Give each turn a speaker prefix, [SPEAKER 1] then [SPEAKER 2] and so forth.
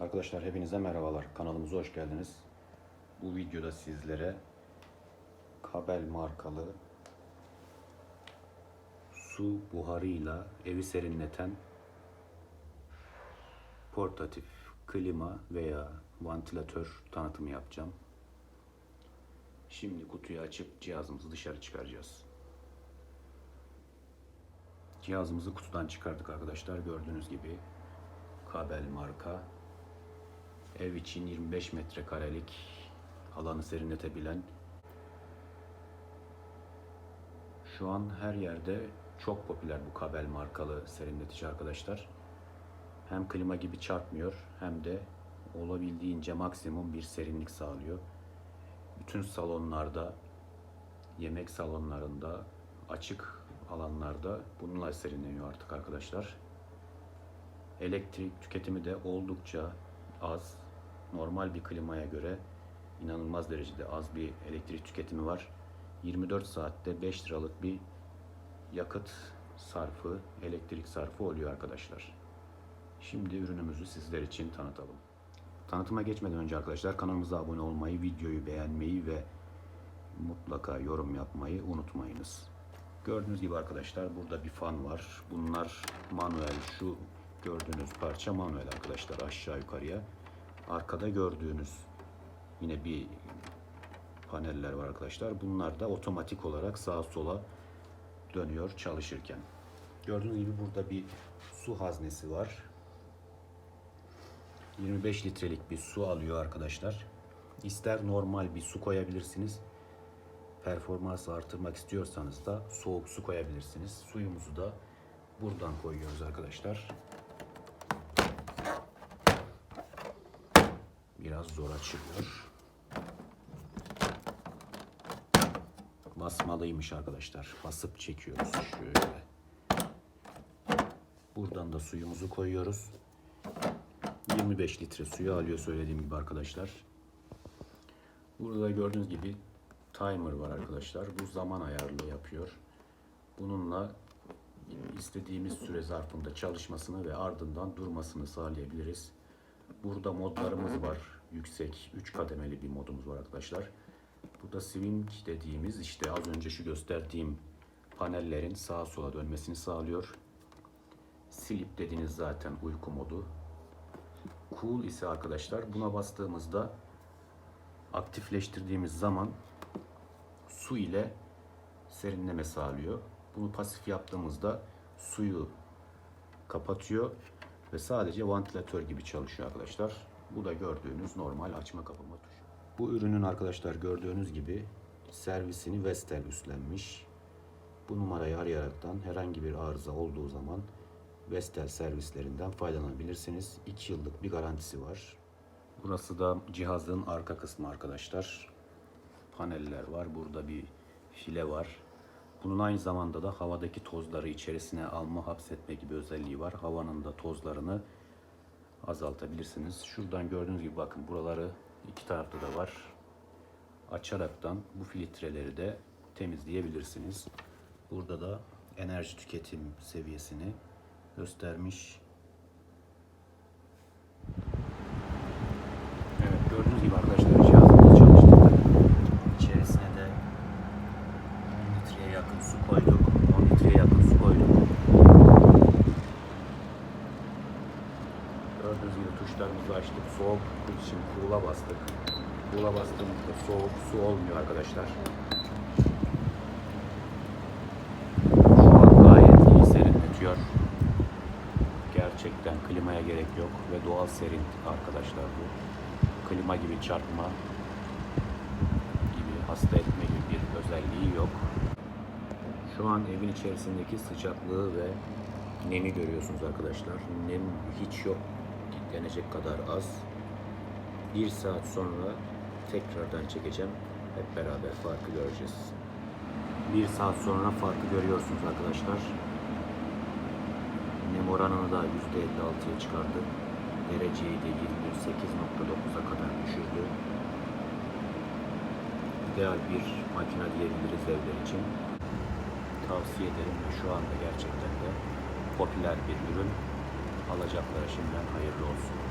[SPEAKER 1] Arkadaşlar hepinize merhabalar. Kanalımıza hoş geldiniz. Bu videoda sizlere Kabel markalı su buharıyla evi serinleten portatif klima veya vantilatör tanıtımı yapacağım. Şimdi kutuyu açıp cihazımızı dışarı çıkaracağız. Cihazımızı kutudan çıkardık arkadaşlar. Gördüğünüz gibi Kabel marka ev için 25 metrekarelik alanı serinletebilen şu an her yerde çok popüler bu kabel markalı serinletici arkadaşlar. Hem klima gibi çarpmıyor hem de olabildiğince maksimum bir serinlik sağlıyor. Bütün salonlarda, yemek salonlarında, açık alanlarda bununla serinleniyor artık arkadaşlar. Elektrik tüketimi de oldukça az. Normal bir klimaya göre inanılmaz derecede az bir elektrik tüketimi var. 24 saatte 5 liralık bir yakıt sarfı, elektrik sarfı oluyor arkadaşlar. Şimdi ürünümüzü sizler için tanıtalım. Tanıtıma geçmeden önce arkadaşlar kanalımıza abone olmayı, videoyu beğenmeyi ve mutlaka yorum yapmayı unutmayınız. Gördüğünüz gibi arkadaşlar burada bir fan var. Bunlar manuel şu gördüğünüz parça manuel arkadaşlar aşağı yukarıya. Arkada gördüğünüz yine bir paneller var arkadaşlar. Bunlar da otomatik olarak sağa sola dönüyor çalışırken. Gördüğünüz gibi burada bir su haznesi var. 25 litrelik bir su alıyor arkadaşlar. İster normal bir su koyabilirsiniz. Performansı artırmak istiyorsanız da soğuk su koyabilirsiniz. Suyumuzu da buradan koyuyoruz arkadaşlar. Biraz zor açılıyor. Basmalıymış arkadaşlar. Basıp çekiyoruz şöyle. Buradan da suyumuzu koyuyoruz. 25 litre suyu alıyor söylediğim gibi arkadaşlar. Burada gördüğünüz gibi timer var arkadaşlar. Bu zaman ayarlı yapıyor. Bununla istediğimiz süre zarfında çalışmasını ve ardından durmasını sağlayabiliriz. Burada modlarımız var. Yüksek 3 kademeli bir modumuz var arkadaşlar. Burada swing dediğimiz işte az önce şu gösterdiğim panellerin sağa sola dönmesini sağlıyor. Sleep dediğiniz zaten uyku modu. Cool ise arkadaşlar buna bastığımızda aktifleştirdiğimiz zaman su ile serinleme sağlıyor. Bunu pasif yaptığımızda suyu kapatıyor ve sadece vantilatör gibi çalışıyor arkadaşlar. Bu da gördüğünüz normal açma kapama tuşu. Bu ürünün arkadaşlar gördüğünüz gibi servisini Vestel üstlenmiş. Bu numarayı arayaraktan herhangi bir arıza olduğu zaman Vestel servislerinden faydalanabilirsiniz. 2 yıllık bir garantisi var. Burası da cihazın arka kısmı arkadaşlar. Paneller var. Burada bir file var. Bunun aynı zamanda da havadaki tozları içerisine alma, hapsetme gibi özelliği var. Havanın da tozlarını azaltabilirsiniz. Şuradan gördüğünüz gibi bakın buraları iki tarafta da var. Açaraktan bu filtreleri de temizleyebilirsiniz. Burada da enerji tüketim seviyesini göstermiş. Evet gördüğünüz gibi arkadaşlar cihazımızı çalıştırdık. İçerisine de 10 litreye yakın su koyduk. 10 litreye yakın su koyduk. Gördüğünüz gibi tuşlarımızı açtık. Soğuk için cool'a bastık. Cool'a bastığımızda soğuk su olmuyor arkadaşlar. Şu an gayet iyi serinletiyor. Gerçekten klimaya gerek yok ve doğal serinlik arkadaşlar bu. Klima gibi çarpma gibi hasta etme gibi bir özelliği yok. Şu an evin içerisindeki sıcaklığı ve nemi görüyorsunuz arkadaşlar. Nem hiç yok denecek kadar az. Bir saat sonra tekrardan çekeceğim. Hep beraber farkı göreceğiz. Bir saat sonra farkı görüyorsunuz arkadaşlar. Nem oranını da %56'ya çıkardı. Dereceyi de 28.9'a kadar düşürdü. İdeal bir makine diyebiliriz evler için. Tavsiye ederim şu anda gerçekten de popüler bir ürün. Alacaklara şimdiden hayırlı olsun.